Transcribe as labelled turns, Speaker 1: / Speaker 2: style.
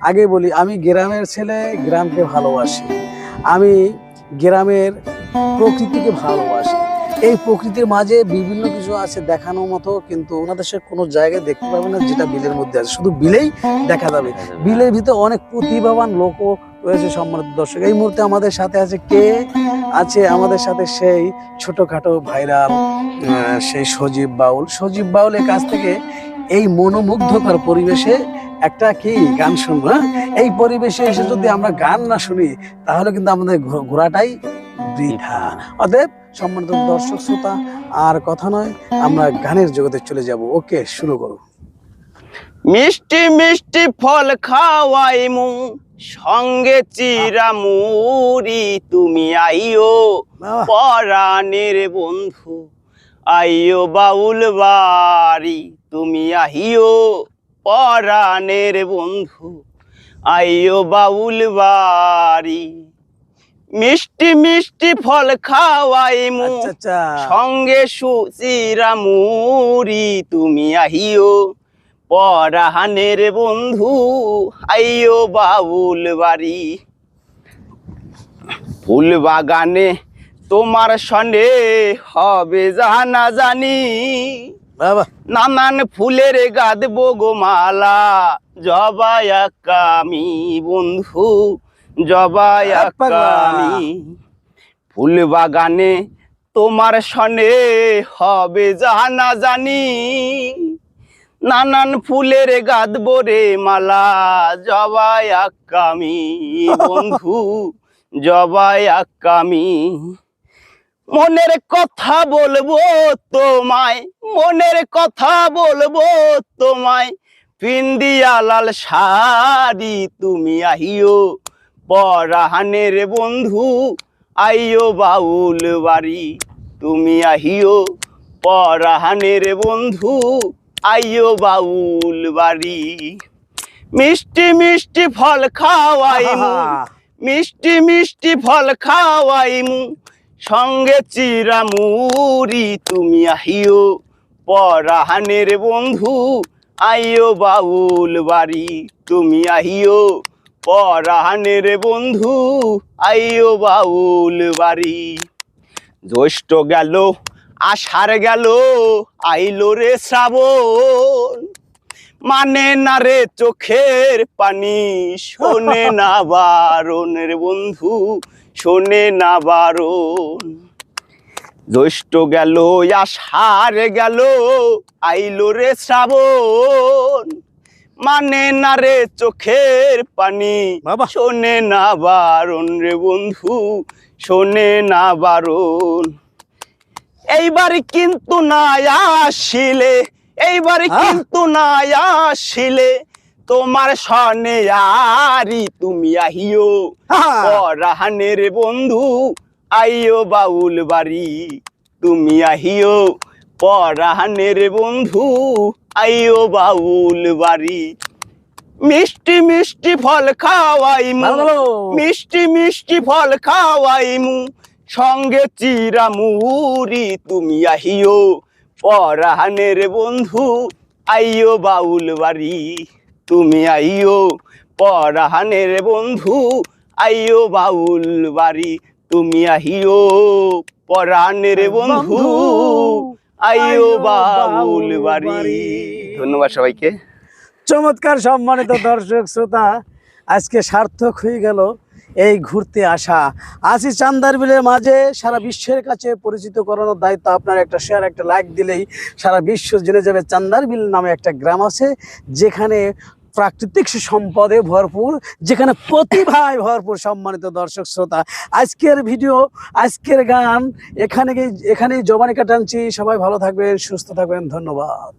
Speaker 1: আগে বলি আমি গ্রামের ছেলে গ্রামকে ভালোবাসি। আমি গ্রামের প্রকৃতিকে ভালোবাসি। এই প্রকৃতির মাঝে বিভিন্ন কিছু আছে দেখানোর মতো কিন্তু ওনাদের সে কোনো জায়গায় দেখতে পাবে না যেটা বিলের মধ্যে আছে। শুধু বিলেই দেখা যাবে। বিলের ভিতরে অনেক প্রতিভাবান লোকও রয়েছে সম্মানিত দর্শক। এই মুহূর্তে আমাদের সাথে আছে কে? আছে আমাদের সাথে সেই ছোটখাটো ভাইরাল সেই সজীব বাউল। সজীব বাউলের কাছ থেকে এই মনোমুগ্ধকর পরিবেশে একটা কি গান শুনব হ্যাঁ? এই পরিবেশে এসে যদি আমরা গান না শুনি তাহলে কিন্তু আমাদের ঘোরাটাই বৃথা। অতএব সম্মানিত দর্শক শ্রোতা আর কথা নয় আমরা গানের জগতে চলে যাব। ওকে শুরু করো।
Speaker 2: মিষ্টি মিষ্টি ফল খাওয়াই মু সঙ্গে চিরা মুড়ি তুমি আইও। পরাণের বন্ধু আইও বাউল বাড়ি তুমি আহিও পরাণের বন্ধু। আইও বাউল বাড়ি মিষ্টি মিষ্টি ফল খাওয়াই মু।
Speaker 1: আচ্ছা আচ্ছা।
Speaker 2: সঙ্গে সুচিরা মুড়ি তুমি আহিও পরাহানের বন্ধু। আইও বাউল বাড়ি ফুল বাগানে তোমার সনে হবে জানা জানি।
Speaker 1: বাবা।
Speaker 2: নানান ফুলের গাদবো গো মালা জবাই কামি বন্ধু জবাই
Speaker 1: আ,
Speaker 2: কামি ফুল বাগানে তোমার সনে হবে জানা জানি। নানান ফুলের গাদবো রে মালা জবাই কামি বন্ধু জবাই কামি মনের কথা বলব তোমায় মনের কথা বলব তোমায়। পিন্দিয়া লাল শাড়ি তুমি আহিও পরাহানের বন্ধু আইও বাউল বাড়ি। তুমি আহিও পরাহানের বন্ধু আইও বাউল বাড়ি। মিষ্টি মিষ্টি ফল
Speaker 1: খাওয়াইমু
Speaker 2: মিষ্টি মিষ্টি ফল খাওয়াইমু সঙ্গে চিরা মুড়ি তুমি আহিও, পরাহানের বন্ধু, আইও বাউল বাড়ি, তুমি আহিও, পরাহানের বন্ধু, আইও বাউল বাড়ি। জ্যৈষ্ঠ গেল, আষাঢ় গেল, আইলো রে শ্রাবণ মানে না রে চোখের পানি? শোনে না বারণের বন্ধু শোনে না বারণ। জ্যৈষ্ঠ গেল আষাঢ় গেল আইলো রে শ্রাবণ। মানে না রে চোখের পানি?
Speaker 1: বাবা।
Speaker 2: শোনে না বারণ রে বন্ধু শোনে না বারণ। এইবার কিন্তু না আসিলে এইবার? কিন্তু না আসিলে তোমার সনে আরি তুমি আহিও।
Speaker 1: আহা,
Speaker 2: পরাহানের বন্ধু আইও বাউল বাড়ি তুমি আহিও। পরাহানের বন্ধু আইও বাউল বাড়ি। মিষ্টি মিষ্টি ফল খাওয়াই
Speaker 1: ভালো ভালো।
Speaker 2: মিষ্টি মিষ্টি ফল খাওয়াইমু। সঙ্গে চিরা মুড়ি তুমি আহিও। পরাহানের বন্ধু আইও বাউল বাড়ি। তুমি আইও পরাহানের বন্ধু আইও বাউল বাড়ি। তুমি আহিও পরাণের বন্ধু আইও বাউল বাড়ি। ধন্যবাদ সবাইকে।
Speaker 1: চমৎকার সম্মানিত দর্শক শ্রোতা আজকে সার্থক হয়ে গেল এই ঘুরতে আসা। আসি চান্দার বিলের মাঝে সারা বিশ্বের কাছে পরিচিত করানোর দায়িত্ব আপনার একটা শেয়ার একটা লাইক দিলেই সারা বিশ্ব জেনে যাবে চান্দার বিল নামে একটা গ্রাম আছে, যেখানে প্রাকৃতিক সম্পদে ভরপুর, যেখানে প্রতিভায় ভরপুর সম্মানিত দর্শক শ্রোতা। আজকের ভিডিও আজকের গান, এখানে এখানেই জবানিকা টানছি সবাই ভালো থাকবেন, সুস্থ থাকবেন, ধন্যবাদ।